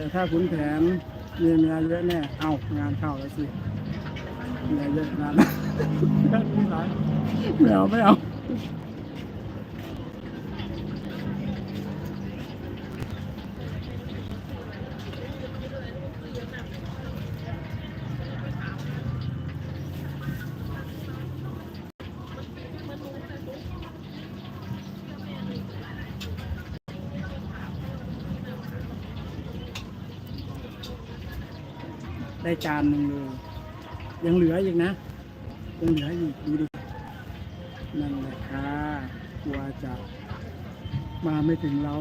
แต่ถ้าขุนแผนมีเมียเยอะแน่ เอางานเข้าแล้วสิเมียเยอะงานไม่ร้ายไม่เอาไม่เอา ได้จานหนึ่งเลยยังเหลืออีกนะ ยังเหลืออีกดูดินั่นแหละค่ะกลัวจะมาไม่ถึงเรา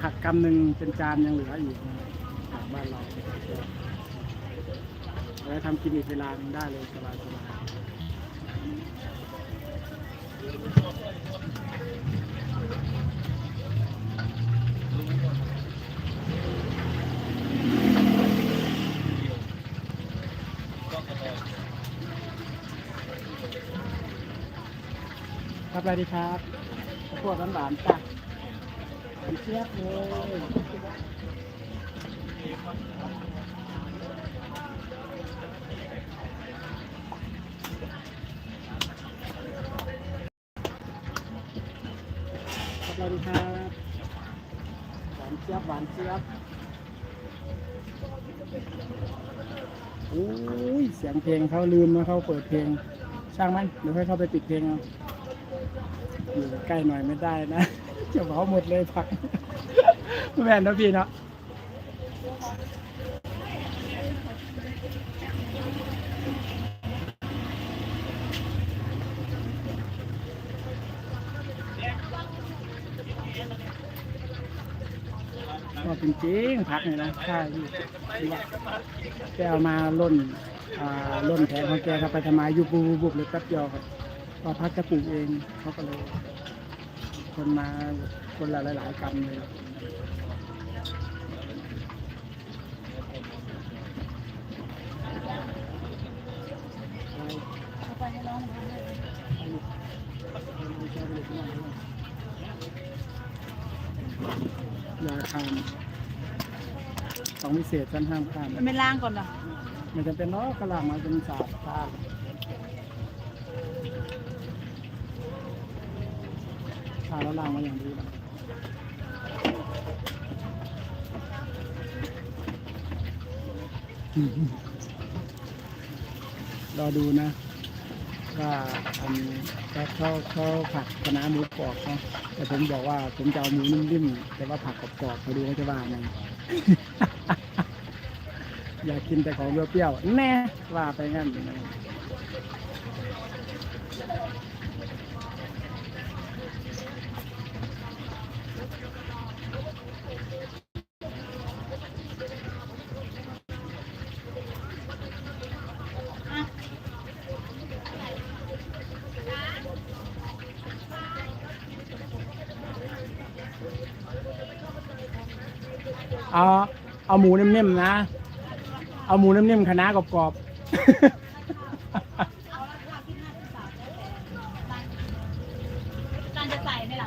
ผักกำหนึ่งเป็นจานยังเหลืออีกนะจากบ้านเราแล้วทำกินอีกเวลาหนึงได้เลยสบายสบายๆ ครับอะไรดีครับพวกหวานๆจ้ะหวานเชียบเลยครับอะไรดีครับหวานเชียบหวานเชียบโอ้ยเสียงเพลงเขาลืมนะเขาเปิดเพลง ช่างมัน เดี๋ยวให้เขาไปปิดเพลงเอา อยู่ใกล้หน่อยไม่ได้นะจะเผาหมดเลยผักแม่นนะพี่เนาะก็จริงๆผักเนี่ยนะใช่แกเอามาล่นล่นแผงของแกครับไปทำไมยุบบุบบุบเลยแป๊บเดียวครับ พอพักจะปลูกเองเขาก็เลยคนมาคนละหลายๆกรรมเลยยาคามของวิเศษท่านห้ามข้ามมันไม่ล้างก่อนเหรอ มันจะเป็นล้อกระล่ำมาเป็นสาบตาาแล้วล้างมาอย่างดีนะรอดูนะ ว่าอันเขาเขาเขาผักคะนาหมูกรอบเนาะแต่ผมบอกว่าผมจะเอาหมูนิ่มๆแต่ว่าผักกรอบๆมาดูเขาจะว่าไงอยากกินแต่ของเปรี้ยวๆแน่ว่าไปงั้นนะ เอาเอาหมูนิ่มๆนะ เอาหมูนิ่มๆคณะกรอบการจะใส่ไหมล่ะ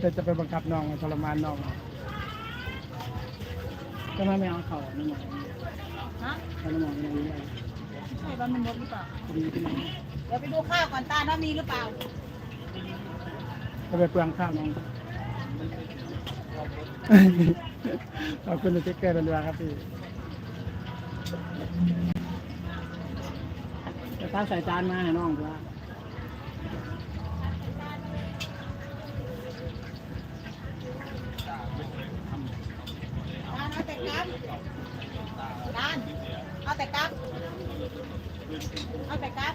แต่จะไปบังคับน้องทรมานน้องก็ไม่เอาเขาไม่หมอฮะเขาไม่หมอไม่รู้อะไรใช่บ้านมันมดหรือเปล่าพอดีที่น้องเดี๋ยวไปดูข้าวก่อนตาว่ามีหรือเปล่าก็ไปเปลืองข้าวน้อง ขอบคุณสติ๊กเกอร์รัวๆครับพี่จะตั้งใส่จานมาให้น้องด้วย ด้านเอาแต่ กับด้านเอาแต่กับเอาแต่กับ